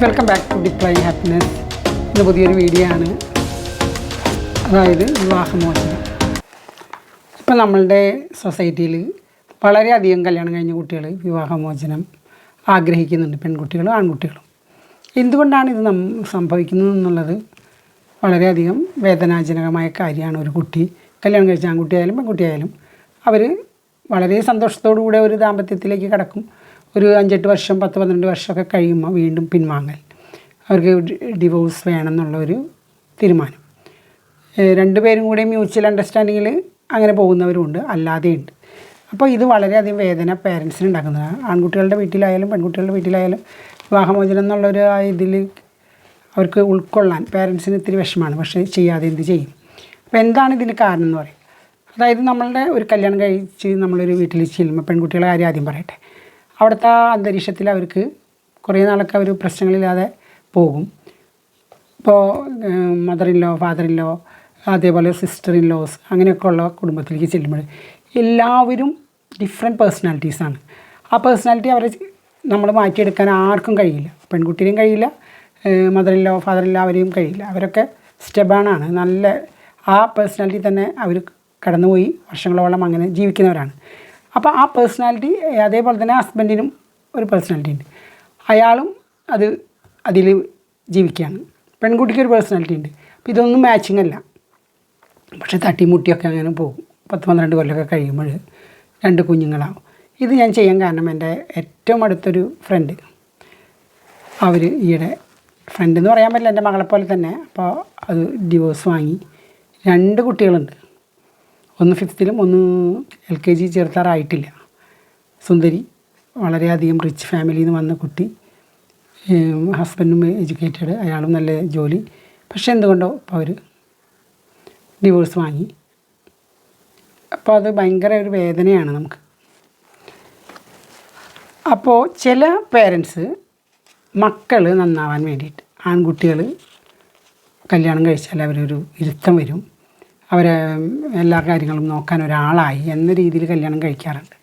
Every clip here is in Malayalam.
Welcome back to deeply happiness ഇത് പുതിയൊരു വീഡിയോ ആണ്. അതായത് വിവാഹമോചനം ഇപ്പം നമ്മളുടെ സൊസൈറ്റിയിൽ വളരെയധികം കല്യാണം കഴിഞ്ഞ കുട്ടികൾ വിവാഹമോചനം ആഗ്രഹിക്കുന്നുണ്ട്. പെൺകുട്ടികളും ആൺകുട്ടികളും. എന്തുകൊണ്ടാണ് ഇത് നം സംഭവിക്കുന്നത് എന്നുള്ളത് വളരെയധികം വേദനാജനകമായ കാര്യമാണ്. ഒരു കുട്ടി കല്യാണം കഴിച്ച ആൺകുട്ടിയായാലും പെൺകുട്ടിയായാലും അവർ വളരെ സന്തോഷത്തോടു കൂടെ ഒരു ദാമ്പത്യത്തിലേക്ക് കടക്കും. ഒരു അഞ്ചെട്ട് വർഷം പത്ത് പന്ത്രണ്ട് വർഷമൊക്കെ കഴിയുമ്പോൾ വീണ്ടും പിൻവാങ്ങൽ. അവർക്ക് ഡിവോഴ്സ് വേണം എന്നുള്ള ഒരു തീരുമാനം രണ്ടുപേരും കൂടെ മ്യൂച്വൽ അണ്ടർസ്റ്റാൻഡിങ്ങിൽ അങ്ങനെ പോകുന്നവരുമുണ്ട് അല്ലാതെയുണ്ട് അപ്പോൾ ഇത് വളരെയധികം വേദന പേരൻസിന് ഉണ്ടാക്കുന്നതാണ്. ആൺകുട്ടികളുടെ വീട്ടിലായാലും പെൺകുട്ടികളുടെ വീട്ടിലായാലും വിവാഹമോചനം എന്നുള്ളൊരു ആ ഇതിൽ അവർക്ക് ഉൾക്കൊള്ളാൻ പേരൻസിന് ഇത്തിരി വിഷമമാണ്. പക്ഷേ ചെയ്യാതെ എന്ത് ചെയ്യും? അപ്പോൾ എന്താണ് ഇതിന് കാരണം എന്ന് പറയും. അതായത് നമ്മളുടെ ഒരു കല്യാണം കഴിച്ച് നമ്മളൊരു വീട്ടിൽ ചെല്ലുമ്പോൾ പെൺകുട്ടികളെ കാര്യം ആദ്യം പറയട്ടെ. അവിടുത്തെ ആ അന്തരീക്ഷത്തിൽ അവർക്ക് കുറേ നാളൊക്കെ അവർ പ്രശ്നങ്ങളില്ലാതെ പോകും. ഇപ്പോൾ mother in law father in law അതേപോലെ സിസ്റ്റർ ഇൻ ലോസ് അങ്ങനെയൊക്കെ ഉള്ള കുടുംബത്തിലേക്ക് ചെല്ലുമ്പോൾ എല്ലാവരും ഡിഫറെന്റ് പേഴ്സണാലിറ്റീസാണ് ആ പേഴ്സണാലിറ്റി അവരെ നമ്മൾ മാറ്റിയെടുക്കാൻ ആർക്കും കഴിയില്ല. പെൺകുട്ടിയും കഴിയില്ല mother in law father in law അവരെയും കഴിയില്ല. അവരൊക്കെ സ്റ്റെബാണാണ് നല്ല ആ പേഴ്സണാലിറ്റി തന്നെ അവർ കടന്നുപോയി വർഷങ്ങളോളം അങ്ങനെ ജീവിക്കുന്നവരാണ്. അപ്പോൾ ആ പേഴ്സണാലിറ്റി അതേപോലെ തന്നെ ഹസ്ബൻഡിനും ഒരു പേഴ്സണാലിറ്റി ഉണ്ട്. അയാളും അത് അതിൽ ജീവിക്കുകയാണ് പെൺകുട്ടിക്ക് ഒരു പേഴ്സണാലിറ്റി ഉണ്ട്. അപ്പോൾ ഇതൊന്നും മാച്ചിങ് അല്ല. പക്ഷേ തട്ടിമുട്ടിയൊക്കെ അങ്ങനെ പോകും. പത്ത് പന്ത്രണ്ട് കൊല്ലമൊക്കെ കഴിയുമ്പോൾ രണ്ട് കുഞ്ഞുങ്ങളാവും. ഇത് ഞാൻ ചെയ്യാൻ കാരണം എന്റെ ഏറ്റവും അടുത്തൊരു ഫ്രണ്ട് അവർ ഈയിടെ ഫ്രണ്ട് എന്ന് പറയാൻ പറ്റില്ല എന്റെ മകളെ പോലെ തന്നെ. അപ്പോൾ അത് ഡിവോഴ്സ് വാങ്ങി. രണ്ട് കുട്ടികളുണ്ട്. ഒന്ന് ഫിഫ്ത്തിലും ഒന്ന് എൽ കെ ജി ചേർത്താറായിട്ടില്ല. സുന്ദരി വളരെയധികം റിച്ച് ഫാമിലിയിൽ നിന്ന് വന്ന കുട്ടി. ഹസ്ബൻഡും എഡ്യൂക്കേറ്റഡ് അയാളും നല്ല ജോലി. പക്ഷെ എന്തുകൊണ്ടോ അവർ ഡിവോഴ്സ് വാങ്ങി. അപ്പോൾ അത് ഭയങ്കര ഒരു വേദനയാണ് നമുക്ക്. അപ്പോൾ ചില പേരൻസ് മക്കൾ നന്നാവാൻ വേണ്ടിയിട്ട് ആൺകുട്ടികൾ കല്യാണം കഴിച്ചാൽ അവരൊരു ഇരുത്തം വരും. അവരെ എല്ലാ കാര്യങ്ങളും നോക്കാൻ ഒരാളായി എന്ന രീതിയിൽ കല്യാണം കഴിക്കാറുണ്ട്.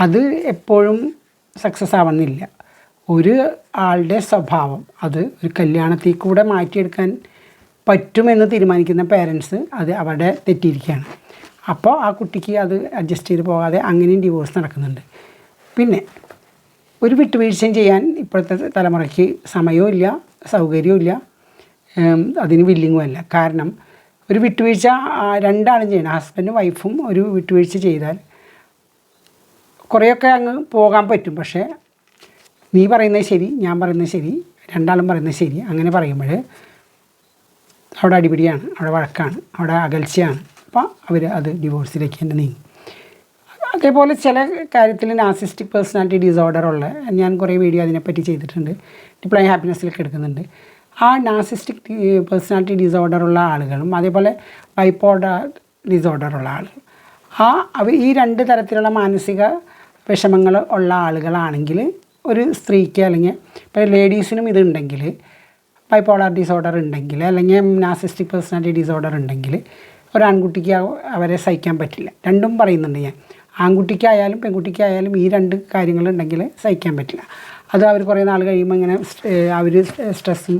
അത് എപ്പോഴും സക്സസ് ആവുന്നില്ല. ഒരു ആളുടെ സ്വഭാവം അത് ഒരു കല്യാണത്തിൽ കൂടെ മാറ്റിയെടുക്കാൻ പറ്റുമെന്ന് തീരുമാനിക്കുന്ന പേരൻസ് അത് അവിടെ തെറ്റിയിരിക്കുകയാണ്. അപ്പോൾ ആ കുട്ടിക്ക് അത് അഡ്ജസ്റ്റ് ചെയ്ത് പോകാതെ അങ്ങനെയും ഡിവോഴ്സ് നടക്കുന്നുണ്ട്. പിന്നെ ഒരു വിട്ടുവീഴ്ചയും ചെയ്യാൻ ഇപ്പോഴത്തെ തലമുറയ്ക്ക് സമയവും ഇല്ല സൗകര്യവും ഇല്ല. അതിന് വില്ലിങ്ങും അല്ല. കാരണം ഒരു വിട്ടുവീഴ്ച രണ്ടാളും ചെയ്യണം ഹസ്ബൻഡും വൈഫും ഒരു വിട്ടുവീഴ്ച ചെയ്താൽ കുറേയൊക്കെ അങ്ങ് പോകാൻ പറ്റും. പക്ഷേ നീ പറയുന്നത് ശരി ഞാൻ പറയുന്നത് ശരി രണ്ടാളും പറയുന്നത് ശരി. അങ്ങനെ പറയുമ്പോൾ അവിടെ അടിപിടിയാണ് അവിടെ വഴക്കാണ് അവിടെ അകൽച്ചയാണ്. അപ്പോൾ അവർ അത് ഡിവോഴ്സിലേക്ക് തന്നെ നീങ്ങും. അതേപോലെ ചില കാര്യത്തിൽ നാസിസ്റ്റിക് പേഴ്സണാലിറ്റി ഡിസോർഡർ ഉള്ള ഞാൻ കുറേ വീഡിയോ അതിനെപ്പറ്റി ചെയ്തിട്ടുണ്ട്. ഡിപ്ലൈ ഹാപ്പിനെസ്സിലൊക്കെ എടുക്കുന്നുണ്ട്. ആ നാസിസ്റ്റിക് പേഴ്സണാലിറ്റി ഡിസോർഡർ ഉള്ള ആളുകളും അതേപോലെ ഡിസോർഡർ ഉള്ള ആളുകൾ ആ അവ ഈ രണ്ട് തരത്തിലുള്ള മാനസിക വിഷമങ്ങൾ ഉള്ള ആളുകളാണെങ്കിൽ ഒരു സ്ത്രീക്ക് അല്ലെങ്കിൽ ഇപ്പോൾ ലേഡീസിനും ഇതുണ്ടെങ്കിൽ ബൈപ്പോളാർ ഡിസോർഡർ ഉണ്ടെങ്കിൽ അല്ലെങ്കിൽ നാസിസ്റ്റിക് പേഴ്സണാലിറ്റി ഡിസോർഡർ ഉണ്ടെങ്കിൽ ഒരു ആൺകുട്ടിക്ക് അവരെ സഹിക്കാൻ പറ്റില്ല. രണ്ടും പറയുന്നുണ്ട് ഞാൻ. ആൺകുട്ടിക്കായാലും പെൺകുട്ടിക്കായാലും ഈ രണ്ട് കാര്യങ്ങളുണ്ടെങ്കിൽ സഹിക്കാൻ പറ്റില്ല. അത് അവർ കുറേ നാൾ കഴിയുമ്പോൾ ഇങ്ങനെ അവർ സ്ട്രെസ്സും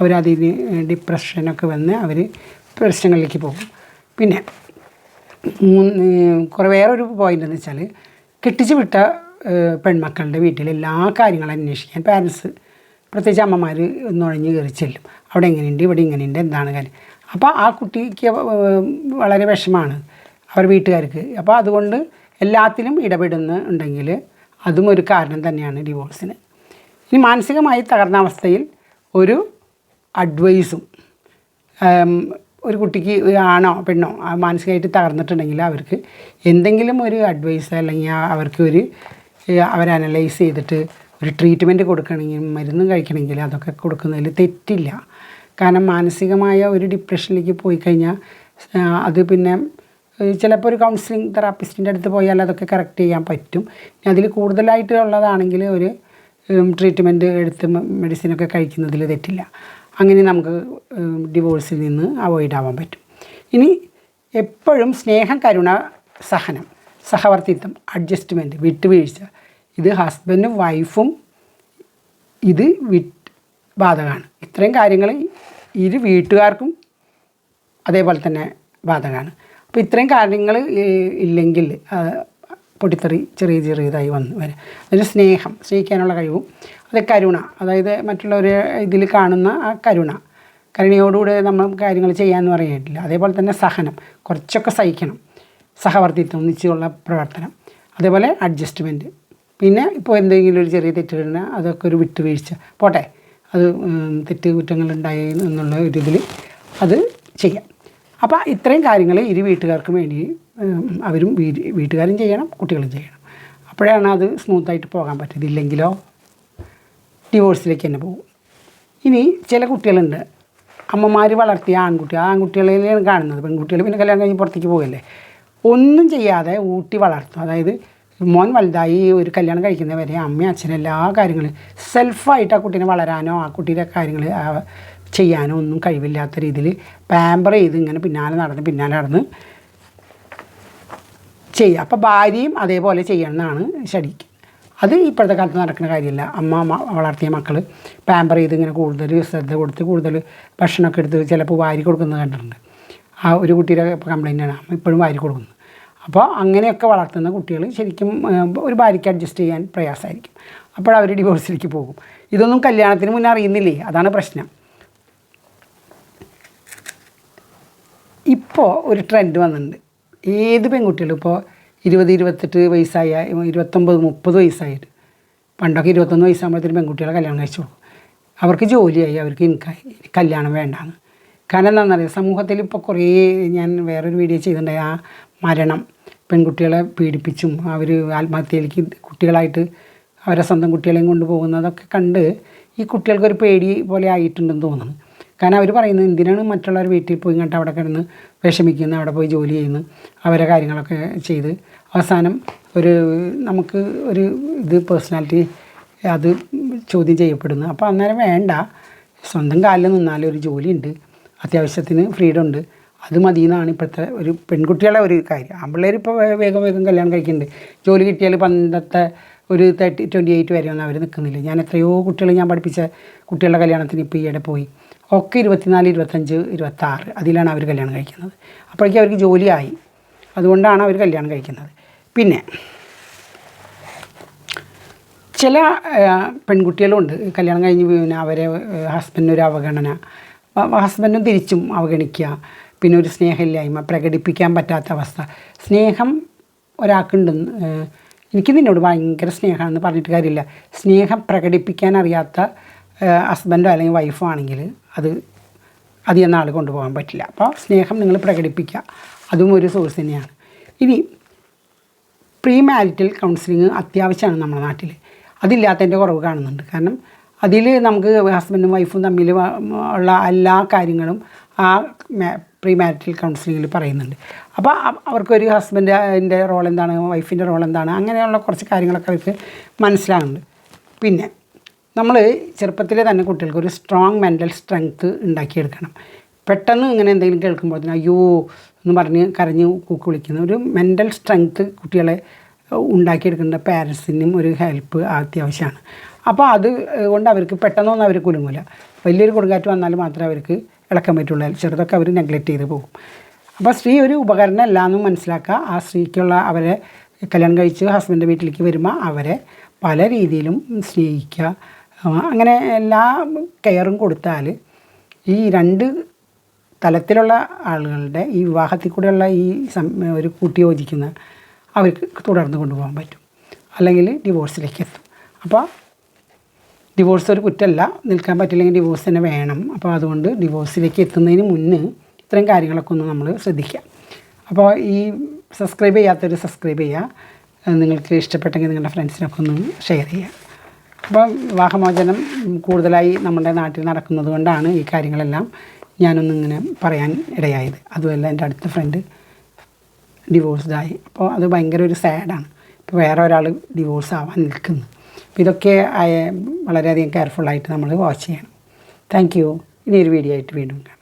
അവരതിൽ ഡിപ്രഷനൊക്കെ വന്ന് അവർ പ്രശ്നങ്ങളിലേക്ക് പോകും. പിന്നെ കുറേ വേറൊരു പോയിന്റ് എന്ന് വെച്ചാൽ കെട്ടിച്ച് വിട്ട പെൺമക്കളുടെ വീട്ടിൽ എല്ലാ കാര്യങ്ങളും അന്വേഷിക്കാൻ പാരൻസ് പ്രത്യേകിച്ച് അമ്മമാർ നുഴഞ്ഞ് കയറി ചെല്ലും. അവിടെ എങ്ങനെയുണ്ട് ഇവിടെ ഇങ്ങനെയുണ്ട് എന്താണ് കാര്യം. അപ്പോൾ ആ കുട്ടിക്ക് വളരെ വിഷമാണ് അവർ വീട്ടുകാർക്ക്. അപ്പോൾ അതുകൊണ്ട് എല്ലാത്തിലും ഇടപെടുന്ന ഉണ്ടെങ്കിൽ അതും ഒരു കാരണം തന്നെയാണ് ഡിവോഴ്സിന് ഇനി മാനസികമായി തകർന്ന അവസ്ഥയിൽ ഒരു അഡ്വൈസും ഒരു കുട്ടിക്ക് ആണോ പെണ്ണോ മാനസികമായിട്ട് തകർന്നിട്ടുണ്ടെങ്കിൽ അവർക്ക് എന്തെങ്കിലും ഒരു അഡ്വൈസ് അല്ലെങ്കിൽ അവർക്ക് ഒരു അവർ അനലൈസ് ചെയ്തിട്ട് ഒരു ട്രീറ്റ്മെന്റ് കൊടുക്കണമെങ്കിൽ മരുന്നും കഴിക്കണമെങ്കിൽ അതൊക്കെ കൊടുക്കുന്നതിൽ തെറ്റില്ല. കാരണം മാനസികമായ ഒരു ഡിപ്രഷനിലേക്ക് പോയി കഴിഞ്ഞാൽ അത് പിന്നെ ചിലപ്പോൾ ഒരു കൗൺസിലിംഗ് തെറാപ്പിസ്റ്റിന്റെ അടുത്ത് പോയാൽ അതൊക്കെ കറക്റ്റ് ചെയ്യാൻ പറ്റും. അതിൽ കൂടുതലായിട്ട് ഉള്ളതാണെങ്കിൽ ഒരു ട്രീറ്റ്മെന്റ് എടുത്ത് മെഡിസിനൊക്കെ കഴിക്കുന്നതിൽ തെറ്റില്ല. അങ്ങനെ നമുക്ക് ഡിവോഴ്സിൽ നിന്ന് അവോയ്ഡ് ആവാൻ പറ്റും. ഇനി എപ്പോഴും സ്നേഹം കരുണ സഹനം സഹവർത്തിത്വം അഡ്ജസ്റ്റ്മെന്റ് വിട്ടുവീഴ്ച ഇത് ഹസ്ബൻഡും വൈഫും ഇത് വിട്ട് ബാധകമാണ്. ഇത്രയും കാര്യങ്ങൾ ഇരു വീട്ടുകാർക്കും അതേപോലെ തന്നെ ബാധകമാണ്. അപ്പോൾ ഇത്രയും കാര്യങ്ങൾ ഇല്ലെങ്കിൽ പൊട്ടിത്തെറി ചെറിയ ചെറിയതായി വന്ന് വരും. അതിന് സ്നേഹം സ്നേഹിക്കാനുള്ള കഴിവും. അത് കരുണ അതായത് മറ്റുള്ളവരെ ഇതിൽ കാണുന്ന ആ കരുണ. കരുണയോടുകൂടെ നമ്മൾ കാര്യങ്ങൾ ചെയ്യാമെന്ന് പറയാനില്ല അതേപോലെ തന്നെ സഹനം കുറച്ചൊക്കെ സഹിക്കണം. സഹവർത്തിത്വം നിശ്ചയമുള്ള പ്രവർത്തനം. അതേപോലെ അഡ്ജസ്റ്റ്മെന്റ് പിന്നെ ഇപ്പോൾ എന്തെങ്കിലും ഒരു ചെറിയ തെറ്റുകളിന് അതൊക്കെ ഒരു വിട്ടുവീഴ്ച. പോട്ടെ അത് തെറ്റ് തെറ്റ് കുറ്റങ്ങളുണ്ടായി എന്നുള്ള ഒരു ഇതിൽ അത് ചെയ്യാം. അപ്പോൾ ഇത്രയും കാര്യങ്ങൾ ഇരു വീട്ടുകാർക്കും വേണ്ടി അവരും വീട്ടുകാരും ചെയ്യണം കുട്ടികളും ചെയ്യണം. അപ്പോഴാണ് അത് സ്മൂത്തായിട്ട് പോകാൻ പറ്റുന്നത് ഇല്ലെങ്കിലോ ഡിവോഴ്സിലേക്ക് തന്നെ പോകും. ഇനി ചില കുട്ടികളുണ്ട്. അമ്മമാർ വളർത്തിയ ആൺകുട്ടി ആൺകുട്ടികളിലാണ് കാണുന്നത്. പെൺകുട്ടികൾ പിന്നെ കല്യാണം കഴിഞ്ഞ് പുറത്തേക്ക് പോകല്ലേ? ഒന്നും ചെയ്യാതെ ഊട്ടി വളർത്തും. അതായത് മോൻ വലുതായി ഒരു കല്യാണം കഴിക്കുന്നവരെ അമ്മയും അച്ഛനും എല്ലാ കാര്യങ്ങളും സെൽഫായിട്ട് ആ കുട്ടീനെ വളരാനോ ആ കുട്ടിയുടെ കാര്യങ്ങൾ ചെയ്യാനോ ഒന്നും കഴിവില്ലാത്ത രീതിയിൽ പാമ്പർ ചെയ്ത് ഇങ്ങനെ പിന്നാലെ നടന്ന് പിന്നാലെ നടന്ന് ചെയ്യുക. അപ്പോൾ ഭാര്യയും അതേപോലെ ചെയ്യണമെന്നാണ് ശരിക്ക്. അത് ഇപ്പോഴത്തെ കാലത്ത് നടക്കുന്ന കാര്യമില്ല. അമ്മ വളർത്തിയ മക്കൾ പാമ്പർ ചെയ്ത് ഇങ്ങനെ കൂടുതൽ ശ്രദ്ധ കൊടുത്ത് കൂടുതൽ ഭക്ഷണമൊക്കെ എടുത്ത് ചിലപ്പോൾ വാരി കൊടുക്കുന്നത് കണ്ടിട്ടുണ്ട്. ആ ഒരു കുട്ടിയുടെ കംപ്ലൈന്റാണ് അമ്മ ഇപ്പോഴും വാരി കൊടുക്കുന്നത് അപ്പോൾ അങ്ങനെയൊക്കെ വളർത്തുന്ന കുട്ടികൾ ശരിക്കും ഒരു ഭാര്യയ്ക്ക് അഡ്ജസ്റ്റ് ചെയ്യാൻ പ്രയാസമായിരിക്കും. അപ്പോൾ അവർ ഡിവോഴ്സിലേക്ക് പോകും. ഇതൊന്നും കല്യാണത്തിന് മുന്നേ അറിയുന്നില്ലേ? അതാണ് പ്രശ്നം. ഇപ്പോൾ ഒരു ട്രെൻഡ് വന്നിട്ടുണ്ട്. ഏത് പെൺകുട്ടികളും ഇപ്പോൾ ഇരുപത് ഇരുപത്തെട്ട് വയസ്സായ ഇരുപത്തൊമ്പത് മുപ്പത് വയസ്സായിട്ട് പണ്ടൊക്കെ ഇരുപത്തൊന്ന് വയസ്സാകുമ്പോഴത്തേനും പെൺകുട്ടികളെ കല്യാണം കഴിച്ചു കൊടുക്കും. അവർക്ക് ജോലിയായി അവർക്ക് ഇൻകായി കല്യാണം വേണ്ടാന്ന്. കാരണം എന്താണെന്നറിയാം? സമൂഹത്തിൽ ഇപ്പോൾ കുറേ ഞാൻ വേറൊരു വീഡിയോ ചെയ്തിട്ടുണ്ടായി ആ മരണം പെൺകുട്ടികളെ പീഡിപ്പിച്ചും അവർ ആത്മഹത്യയിലേക്ക് കുട്ടികളായിട്ട് അവരെ സ്വന്തം കുട്ടികളെയും കൊണ്ടുപോകുന്നതൊക്കെ കണ്ട് ഈ കുട്ടികൾക്കൊരു പേടി പോലെ ആയിട്ടുണ്ടെന്ന് തോന്നുന്നു. കാരണം അവർ പറയുന്നത് എന്തിനാണ് മറ്റുള്ളവർ വീട്ടിൽ പോയി ഇങ്ങോട്ട് അവിടെ കിടന്ന് വിഷമിക്കുന്നത് അവിടെ പോയി ജോലി ചെയ്യുന്നു അവരെ കാര്യങ്ങളൊക്കെ ചെയ്ത്. അവസാനം ഒരു നമുക്ക് ഒരു ഇത് പേഴ്സണാലിറ്റി അത് ചോദ്യം ചെയ്യപ്പെടുന്നു. അപ്പോൾ അന്നേരം വേണ്ട സ്വന്തം കാലിൽ നിന്നാലും ഒരു ജോലിയുണ്ട് അത്യാവശ്യത്തിന് ഫ്രീഡം ഉണ്ട് അത് മതി എന്നാണ് ഇപ്പോഴത്തെ ഒരു പെൺകുട്ടികളെ ഒരു കാര്യം. ആൺപിള്ളേർ ഇപ്പോൾ വേഗം വേഗം കല്യാണം കഴിക്കുന്നുണ്ട്. ജോലി കിട്ടിയാൽ പണ്ടത്തെ ഒരു തേർട്ടി ട്വന്റി എയ്റ്റ് വരെ ഒന്നും അവർ നിൽക്കുന്നില്ല ഞാൻ എത്രയോ കുട്ടികൾ ഞാൻ പഠിപ്പിച്ച കുട്ടികളുടെ കല്യാണത്തിന് ഇപ്പോൾ ഈയിടെ പോയി. ഒക്കെ ഇരുപത്തിനാല് ഇരുപത്തഞ്ച് ഇരുപത്താറ് അതിലാണ് അവർ കല്യാണം കഴിക്കുന്നത്. അപ്പോഴേക്കും അവർക്ക് ജോലിയായി. അതുകൊണ്ടാണ് അവർ കല്യാണം കഴിക്കുന്നത്. പിന്നെ ചില പെൺകുട്ടികളുണ്ട്. കല്യാണം കഴിഞ്ഞ് പിന്നെ അവരെ ഹസ്ബൻഡിനൊരു അവഗണന. ഹസ്ബൻഡും തിരിച്ചും അവഗണിക്കുക. പിന്നെ ഒരു സ്നേഹമില്ലായ്മ പ്രകടിപ്പിക്കാൻ പറ്റാത്ത അവസ്ഥ. സ്നേഹം ഒരാൾക്കുണ്ടെന്ന് എനിക്ക് നിന്നോട് ഭയങ്കര സ്നേഹമാണെന്ന് പറഞ്ഞിട്ട് കാര്യമില്ല. സ്നേഹം പ്രകടിപ്പിക്കാൻ അറിയാത്ത ഹസ്ബൻഡോ അല്ലെങ്കിൽ വൈഫോ ആണെങ്കിൽ അത് അധികം നാൾ കൊണ്ടുപോകാൻ പറ്റില്ല. അപ്പോൾ സ്നേഹം നിങ്ങൾ പ്രകടിപ്പിക്കുക. അതും ഒരു സോഴ്സ് തന്നെയാണ്. ഇനി പ്രീ മാരിറ്റൽ കൗൺസിലിംഗ് അത്യാവശ്യമാണ് നമ്മുടെ നാട്ടിൽ അതില്ലാത്തതിന്റെ കുറവ് കാണുന്നുണ്ട്. കാരണം അതിൽ നമുക്ക് ഹസ്ബൻഡും വൈഫും തമ്മിൽ ഉള്ള എല്ലാ കാര്യങ്ങളും ആ പ്രീ മാരിറ്റൽ കൗൺസിലിങ്ങിൽ പറയുന്നുണ്ട്. അപ്പോൾ അവർക്കൊരു ഹസ്ബൻഡിന്റെ റോൾ എന്താണ് വൈഫിന്റെ റോൾ എന്താണ് അങ്ങനെയുള്ള കുറച്ച് കാര്യങ്ങളൊക്കെ അവർക്ക് മനസ്സിലാകുന്നുണ്ട്. പിന്നെ നമ്മൾ ചെറുപ്പത്തിലെ തന്നെ കുട്ടികൾക്ക് ഒരു സ്ട്രോങ് മെന്റൽ സ്ട്രെങ്ത്ത് ഉണ്ടാക്കിയെടുക്കണം. പെട്ടെന്ന് ഇങ്ങനെ എന്തെങ്കിലും കേൾക്കുമ്പോൾ അയ്യോ എന്ന് പറഞ്ഞ് കരഞ്ഞ് കൂക്ക് വിളിക്കുന്ന ഒരു മെന്റൽ സ്ട്രെങ്ത്ത് കുട്ടികളെ ഉണ്ടാക്കിയെടുക്കേണ്ട പാരൻസിനും ഒരു ഹെൽപ്പ് അത്യാവശ്യമാണ്. അപ്പോൾ അത് കൊണ്ട് അവർക്ക് പെട്ടെന്നൊന്നും അവർ കുലുങ്ങില്ല വലിയൊരു കൊടുങ്കാറ്റ് വന്നാൽ മാത്രമേ അവർക്ക് ഇളക്കാൻ പറ്റുള്ളൂ. ചെറുതൊക്കെ അവർ നെഗ്ലക്റ്റ് ചെയ്ത് പോകും. അപ്പോൾ സ്ത്രീ ഒരു ഉപകരണം അല്ല എന്നും മനസ്സിലാക്കുക. ആ സ്ത്രീക്കുള്ള അവരെ കല്യാണം കഴിച്ച് ഹസ്ബൻഡ് വീട്ടിലേക്ക് വരുമ്പോൾ അവരെ പല രീതിയിലും സ്നേഹിക്കുക. അങ്ങനെ എല്ലാ കെയറും കൊടുത്താൽ ഈ രണ്ട് തലത്തിലുള്ള ആളുകളുടെ ഈ വിവാഹത്തിൽ കൂടെയുള്ള ഈ ഒരു കൂട്ടി യോജിക്കുന്ന അവർക്ക് തുടർന്ന് കൊണ്ടുപോകാൻ പറ്റും. അല്ലെങ്കിൽ ഡിവോഴ്സിലേക്ക് എത്തും. അപ്പോൾ ഡിവോഴ്സ് ഒരു കുറ്റമല്ല. നിൽക്കാൻ പറ്റില്ലെങ്കിൽ ഡിവോഴ്സ് തന്നെ വേണം. അപ്പോൾ അതുകൊണ്ട് ഡിവോഴ്സിലേക്ക് എത്തുന്നതിന് മുന്നേ ഇത്രയും കാര്യങ്ങളൊക്കെ ഒന്ന് നമ്മൾ ശ്രദ്ധിക്കുക. അപ്പോൾ ഈ സബ്സ്ക്രൈബ് ചെയ്യാത്തവർ സബ്സ്ക്രൈബ് ചെയ്യുക. നിങ്ങൾക്ക് ഇഷ്ടപ്പെട്ടെങ്കിൽ നിങ്ങളുടെ ഫ്രണ്ട്സിനൊക്കെ ഒന്ന് ഷെയർ ചെയ്യുക. അപ്പോൾ വിവാഹമോചനം കൂടുതലായി നമ്മുടെ നാട്ടിൽ നടക്കുന്നത് കൊണ്ടാണ് ഈ കാര്യങ്ങളെല്ലാം ഞാനൊന്നിങ്ങനെ പറയാൻ ഇടയായത്. അതുമല്ല എന്റെ അടുത്ത ഫ്രണ്ട് ഡിവോഴ്സ്ഡായി അപ്പോൾ അത് ഭയങ്കര ഒരു സാഡാണ് ഇപ്പോൾ വേറെ ഒരാൾ ഡിവോഴ്സ് ആവാൻ നിൽക്കുന്നു. അപ്പോൾ ഇതൊക്കെ വളരെയധികം കെയർഫുള്ളായിട്ട് നമ്മൾ വാച്ച് ചെയ്യണം. താങ്ക് യു ഇനി ഒരു വീഡിയോ ആയിട്ട് വീണ്ടും കാണാം.